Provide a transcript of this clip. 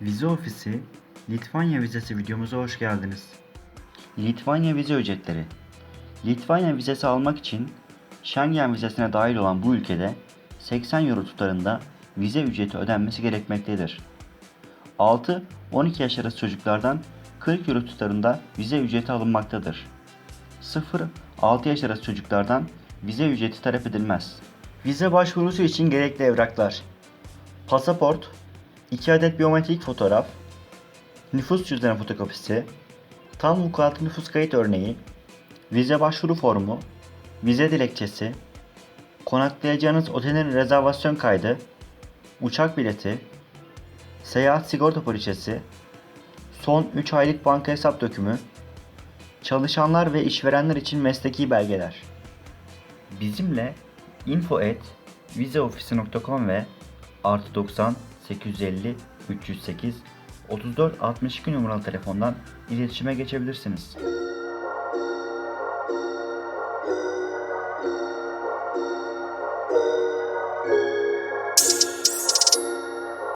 Vize Ofisi Litvanya vizesi videomuza hoş geldiniz. Litvanya vize ücretleri Litvanya vizesi almak için Schengen vizesine dahil olan bu ülkede 80 euro tutarında vize ücreti ödenmesi gerekmektedir. 6-12 yaş arası çocuklardan 40 euro tutarında vize ücreti alınmaktadır. 0-6 yaş arası çocuklardan vize ücreti talep edilmez. Vize başvurusu için gerekli evraklar Pasaport 2 adet biyometrik fotoğraf Nüfus cüzdanı fotokopisi Tam vukuatlı nüfus kayıt örneği Vize başvuru formu Vize dilekçesi Konaklayacağınız otelin rezervasyon kaydı Uçak bileti Seyahat sigorta poliçesi Son 3 aylık banka hesap dökümü Çalışanlar ve işverenler için mesleki belgeler. Bizimle info at vizeofisi.com ve artı 90 850 308 34 62 numaralı telefondan iletişime geçebilirsiniz.